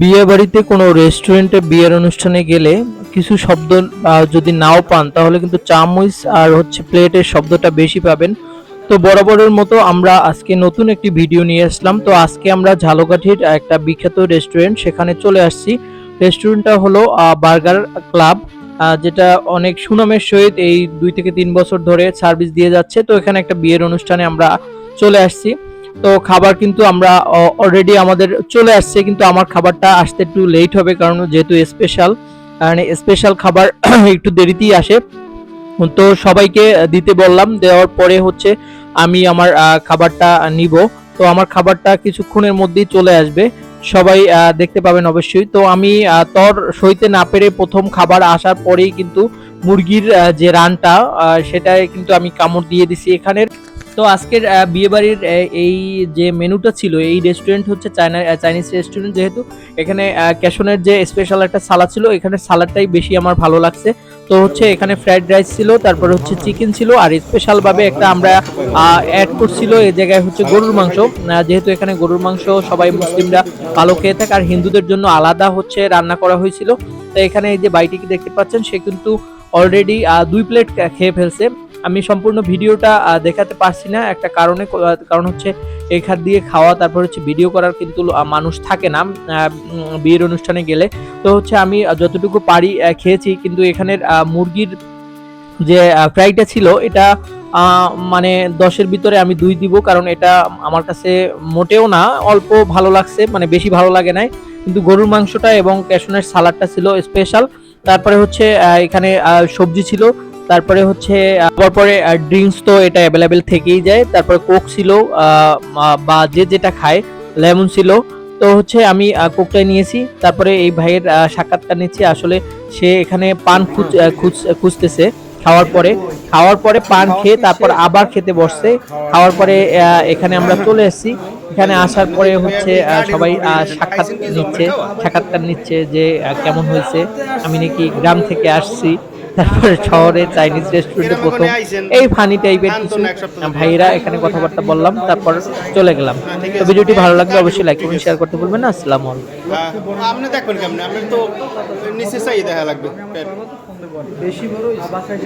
বিয়ে বাড়িতে কোনো রেস্টুরেন্টে বিয়ের অনুষ্ঠানে গেলে কিছু শব্দ যদি নাও পান, তাহলে কিন্তু চামচ আর হচ্ছে প্লেটের শব্দটা বেশি পাবেন। তো বরাবরের মতো আমরা আজকে নতুন একটি ভিডিও নিয়ে আসলাম। তো আজকে আমরা ঝালকাঠির একটা বিখ্যাত রেস্টুরেন্ট সেখানে চলে আসছি। রেস্টুরেন্টটা হলো বার্গার ক্লাব যেটা অনেক সুনামের সহিত এই দুই থেকে তিন বছর ধরে সার্ভিস দিয়ে যাচ্ছে। তো এখানে একটা বিয়ের অনুষ্ঠানে আমরা চলে আসছি। তো খাবার কিন্তু আমরা অলরেডি আমাদের চলে আসছে, কিন্তু আমার খাবারটা আসতে একটু লেট হবে কারণ যেহেতু স্পেশাল মানে স্পেশাল খাবার একটু দেরিতেই আসে। তো সবাইকে দিতে বললাম, দেওয়ার পরে হচ্ছে আমি আমার খাবারটা নিব। তো আমার খাবারটা কিছুক্ষণের মধ্যেই চলে আসবে। সবাই দেখতে পাবেন অবশ্যই। তো আমি তর সইতে না পেরে প্রথম খাবার আসার পরেই কিন্তু মুরগির যে রানটা সেটাই কিন্তু আমি কামড় দিয়ে দিছি এখানের। তো আজকের বিয়েবাড়ির এই যে মেনুটা ছিল, এই রেস্টুরেন্ট হচ্ছে চায়না চাইনিজ রেস্টুরেন্ট যেহেতু এখানে ক্যাশনের যে স্পেশাল একটা সালাদ ছিল, এখানে সালাদটাই বেশি আমার ভালো লাগছে। তো হচ্ছে এখানে ফ্রাইড রাইস ছিল, তারপর হচ্ছে চিকেন ছিল, আর স্পেশাল ভাবে একটা আমরা অ্যাড করছিল এই জায়গায় হচ্ছে গরুর মাংস। যেহেতু এখানে গরুর মাংস সবাই মুসলিমরা ভালো খেয়ে থাকে, আর হিন্দুদের জন্য আলাদা হচ্ছে রান্না করা হয়েছিল। তো এখানে এই যে বাইটিকে দেখতে পাচ্ছেন, সে কিন্তু অলরেডি দুই প্লেট খেয়ে ফেলছে। আমি সম্পূর্ণ ভিডিওটা দেখাতে পারছি না। একটা কারণে কারণ হচ্ছে এখান দিয়ে খাওয়া, তারপর হচ্ছে ভিডিও করার কিন্তু মানুষ থাকে না বিয়ের অনুষ্ঠানে গেলে। তো হচ্ছে আমি যতটুকু পারি খেয়েছি। কিন্তু এখানের মুরগির যে ফ্রাইটা ছিল, এটা মানে দশের ভিতরে আমি দুই দিব, কারণ এটা আমার কাছে মোটেও না, অল্প ভালো লাগছে মানে বেশি ভালো লাগে নাই। কিন্তু গরুর মাংসটা এবং ক্যাশনের সালাডটা ছিল স্পেশাল তারপরে হচ্ছে এখানে সবজি ছিল তারপরে হচ্ছে আহ, তারপরে ড্রিঙ্কস তো এটা অ্যাভেলেবেল থেকেই যায়। তারপরে কোক ছিল বা যে যেটা খায় লেমন ছিল। তো হচ্ছে আমি আহ, কোকটাই নিয়েছি। তারপরে এই ভাইয়ের সাক্ষাৎকার নিচ্ছি। আসলে সে এখানে পান খুঁজ খুঁজ- খুঁজতেছে খাওয়ার পরে। খাওয়ার পরে পান খেয়ে তারপর আবার খেতে বসছে। খাওয়ার পরে এখানে আমরা চলে এসেছি। এখানে আসার পরে হচ্ছে সবাই সাক্ষাৎ নিচ্ছে। সাক্ষাৎকার নিচ্ছে যে কেমন হয়েছে। আমি নাকি গ্রাম থেকে আসছি। তারপরে শহরে চাইনিজ রেস্টুরেন্টে প্রথম। এই ফানি টাইপের কিছু ভাইরা এখানে কথাবার্তা বললাম তারপর চলে গেলাম। তো ভিডিওটি ভালো লাগলে অবশ্যই লাইক এবং শেয়ার করতে ভুলবেন না আসসালামু আলাইকুম। আপনি দেখবেন কেমন আপনি তো নিচে চাই দেখা লাগবে। বেশি বড় বাসায়